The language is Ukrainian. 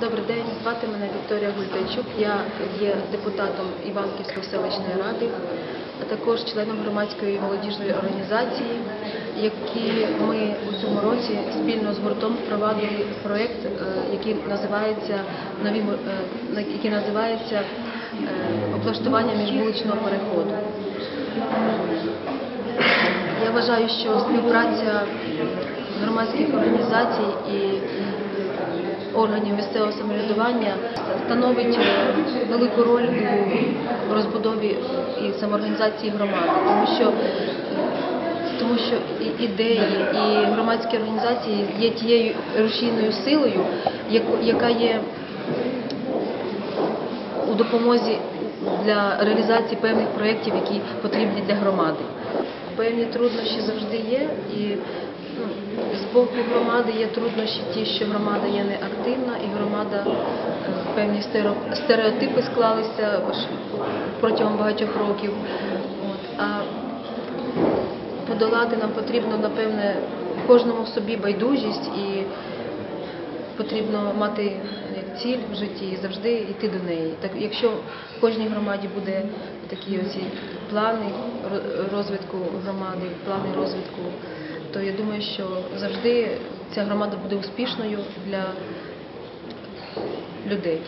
Добрий день, звати мене Вікторія Гультайчук. Я є депутатом Іванківської селищної ради, а також членом громадської молодіжної організації, які ми у цьому році спільно з гуртом впровадили проєкт, е, який називається нові е, який називається е, облаштування міжвуличного переходу. Я вважаю, що співпраця громадських організацій і органів місцевого самоврядування становить е, велику роль у розбудові і самоорганізації громади, тому що тому що ідеї, і громадські організації є тією рушійною силою, яка є у допомозі для реалізації певних проєктів, які потрібні для громади. Певні труднощі завжди є, і з боку громади є труднощі ті, що громада є неактивна, і громада е, певні стерео- стереотипи склалися протягом багатьох років. От. А подолати нам потрібно, напевне, кожному в собі байдужість і потрібно мати ціль в житті і завжди йти до неї. Так, якщо в кожній громаді буде такі оці плани ро- розвитку громади, плани розвитку, то я думаю, що завжди ця громада буде успішною для людей.